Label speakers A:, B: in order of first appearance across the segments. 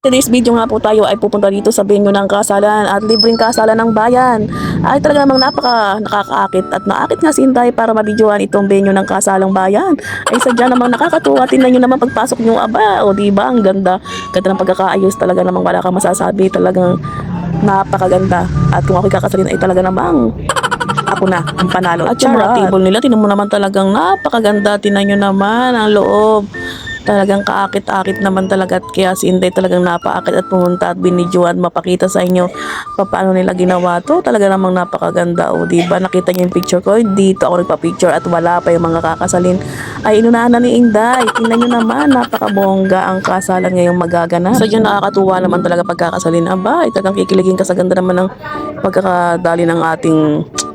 A: Today's video nga po tayo ay pupunta dito sa venue ng kasalan at libreng kasalan ng bayan. Ay talaga namang napaka nakakaakit at naakit nga si Inday para mabidyohan itong venue ng kasalang bayan. Ay sadya namang nakakatuwa. Tingnan nyo naman pagpasok nyo aba. O diba ang ganda. Ganda ng pagkakaayos talaga namang wala kang masasabi. Talagang napakaganda. At kung ako'y kakasalin ay talaga namang ako na ang panalo. At yung mga table nila, tinan mo naman talagang napakaganda. Tinan nyo naman ang loob. Talagang kaakit-akit naman talaga at kaya si Inday talagang napaakit at pumunta at binidyoan mapakita sa inyo pa- paano nila ginawa to. Talaga namang napakaganda o di ba nakita niyo yung picture ko dito ako nagpa-picture at wala pa yung mga kakasalin ay inunahan na ni Inday. Tingnan niyo naman napakabongga ang kasalan ngayong magaganap. So yun nakakatuwa naman talaga pagkakasalin. Aba, ay talagang kikiligin ka sa ganda naman ng pagkakadali ng ating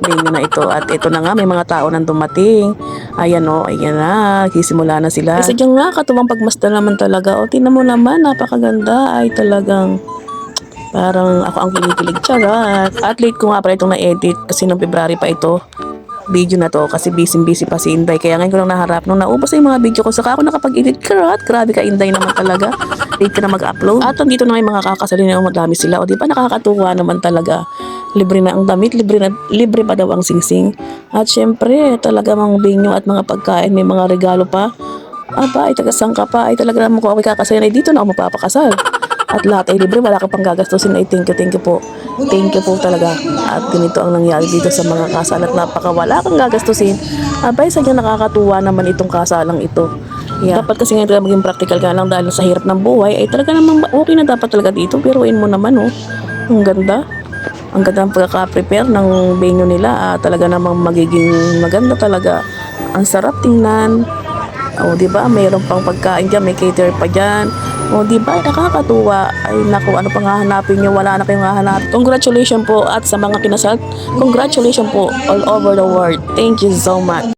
A: venue na ito. At ito na nga, may mga tao nang dumating. Ayan o, ayan na, kisimula na sila. Isa dyan nga, katuwang pagmasdan naman talaga. O, tinan mo naman, napakaganda. Ay talagang parang ako ang kinikilig. Charot. At late ko nga pala itong na-edit kasi noong February pa ito video na to kasi busy-busy pa si Inday. Kaya ngayon ko lang naharap nung naubos na yung mga video ko. Saka ako nakapag-edit. Karat, grabe ka Inday naman talaga. Late ka na mag-upload. At andito na yung mga kakasalin na madami sila. O di ba nakakatuwa naman talaga. Libre na ang damit, libre, na, libre pa daw ang singsing. At syempre, talaga mga binyo at mga pagkain, may mga regalo pa. Aba, ay tagasang ka pa, ay talaga naman ko ako kakasayan ay dito na ako mapapakasal. At lahat ay libre, wala ka pang gagastusin ay thank you, thank you po. Thank you po talaga. At ganito ang nangyari dito sa mga kasal at napaka wala kang gagastusin. Abay, sadya nakakatuwa naman itong kasalang ito. Yeah. Dapat kasi nga talaga maging practical ka lang dahil sa hirap ng buhay ay talaga namang okay na dapat talaga dito. Pero mo naman oh, ang ganda. Ang ganda ng pagkaka-prepare ng venue nila. Ah, talaga namang magiging maganda talaga. Ang sarap tingnan. O, di ba? Mayroon pang pagkain dyan, may cater pa dyan. O, di ba? Nakakatuwa. Ay, naku, ano pang hahanapin nyo? Wala na kayong hahanap. Congratulations po at sa mga kinasal, congratulations po all over the world. Thank you so much.